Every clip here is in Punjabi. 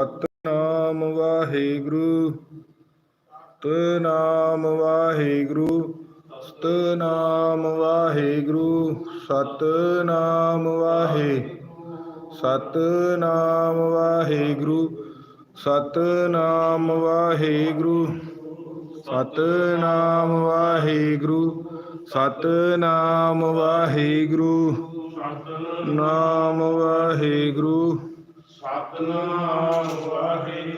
ਸਤਨਾਮ ਵਾਹਿਗੁਰੂ ਸਤਨਾਮ ਵਾਹਿਗੁਰੂ ਸਤਨਾਮ ਵਾਹਿਗੁਰੂ ਸਤਨਾਮ ਵਾਹਿ ਸਤਨਾਮ ਵਾਹਿਗੁਰੂ ਸਤਨਾਮ ਵਾਹਿਗੁਰੂ ਸਤਨਾਮ ਵਾਹਿਗੁਰੂ ਸਤਨਾਮ ਵਾਹਿਗੁਰੂ ਨਾਮ ਵਾਹਿਗੁਰੂ ਸਤਨਾਮ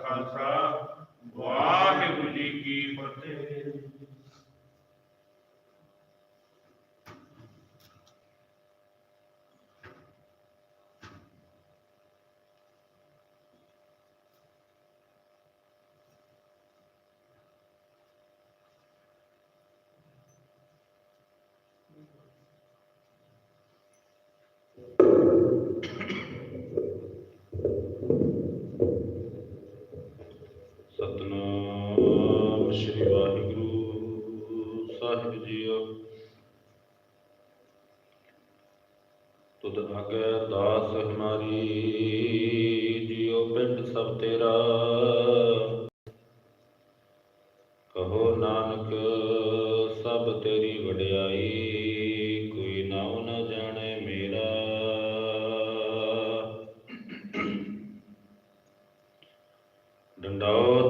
ਖਾਲਸਾ ਵਾਹਿਗੁਰੂ ਜੀ ਕੀ ਫਤਿਹ ਸਤਨਾਮ ਸ੍ਰੀ ਵਾਹਿਗੁਰੂ ਸਾਹਿਬ ਜੀਓ। ਤੁਧ ਆਗੇ ਦਾਸ ਹਮਾਰੀ ਜੀਓ, ਪਿੰਡ ਸਭ ਤੇਰਾ। ਕਹੋ ਨਾਨਕ, ਸਭ ਤੇਰੀ ਵਡਿਆਈ, ਕੋਈ ਨਾਉ ਨਾ ਜਾਣੇ ਮੇਰਾ। ਡੰਡਾਓ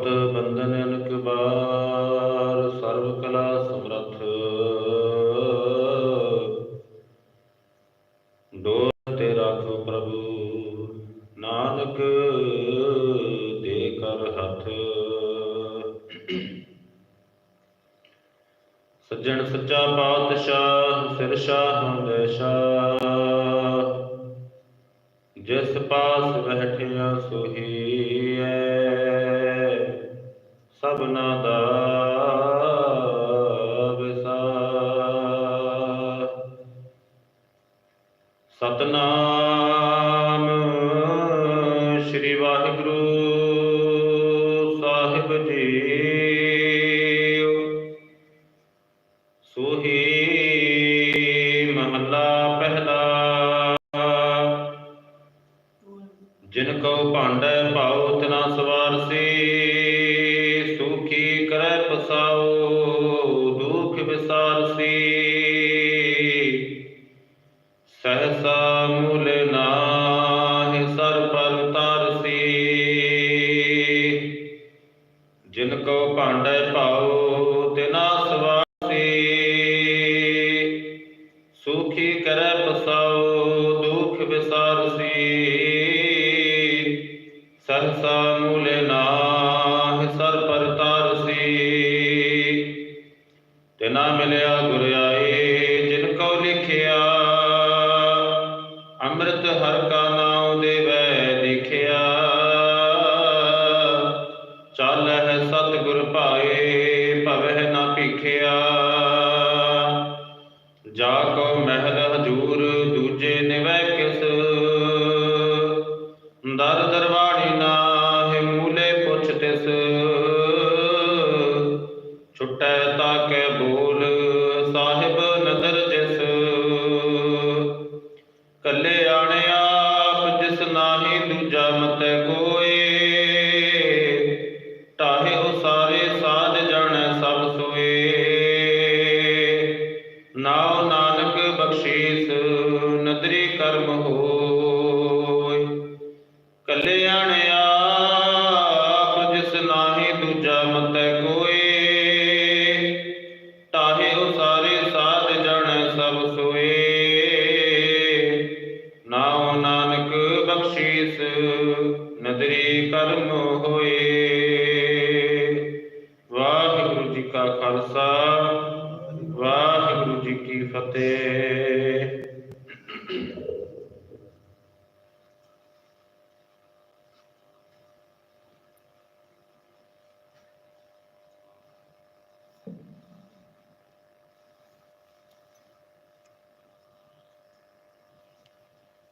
ਸੱਜਣ ਸੱਚਾ ਪਾਤਸ਼ਾਹ, ਸਿਰ ਸ਼ਾਹ ਲੈ ਸ਼ਾਹ। ਜਿਸ ਪਾਸ ਬੈਠਿਆ ਸੋਹੀਐ ਸਭਨਾ ਦਾ ਵਿਸਾ ਸਤਨਾਮ ਭਾਉ ਤਨਾ ਸਵਾਰਸੀ ਸੁਖੀ ਕਰੈ ਪਸਾਉ ਦੁਖ ਵਿਸਾਰਸੀ ਸਹਸਾ ਮੂਲ ਨਾ ਸਹਸਾ ਮੂਲੇ ਨਾਹਿ ਸਰ ਪਰ ਤਾਰਸੀ ਤਿਨਾ ਮਿਲਿਆ ਗੁਰ ਆਏ ਜਿਨ ਕੋ ਲਿਖਿਆ। ਅੰਮ੍ਰਿਤ ਹਰ ਕਾ ਨਾਮ ਦੇਵੈ ਲਿਖਿਆ। ਚਾਲਹਿ ਸਤ ਗੁਰ ਭਾਏ ਭਵਹਿ ਨਾ ਭੀਖਿਆ। ਜਾ ਕੋ ਮਹਿਲ ਹਜੂਰ ਕੱਲੇ ਆਣੇ ਆਪ, ਜਿਸ ਨਾਹੀ ਦੂਜਾ ਮਤੈ ਕੋਏ। ਟਾਹੇ ਉਹ ਸਾਰੇ ਸਾਧ ਜਾਣੈ ਸਭ ਸੋਏ। ਨਾਉ ਨਾਨਕ ਬਖਸ਼ੀਸ, ਨਦਰੀ ਕਰਮ ਹੋਇ ਕਲਿਆਣ ਆਪ, ਜਿਸ ਨਾਹੀ ਦੂਜਾ ਮਤੈ ਬਖਸ਼ੀਸ ਨਦਰੀ ਕਰਮ ਹੋਏ। ਵਾਹਿਗੁਰੂ ਜੀ ਕਾ ਖਾਲਸਾ ਵਾਹਿਗੁਰੂ ਜੀ ਕੀ ਫਤਿਹ।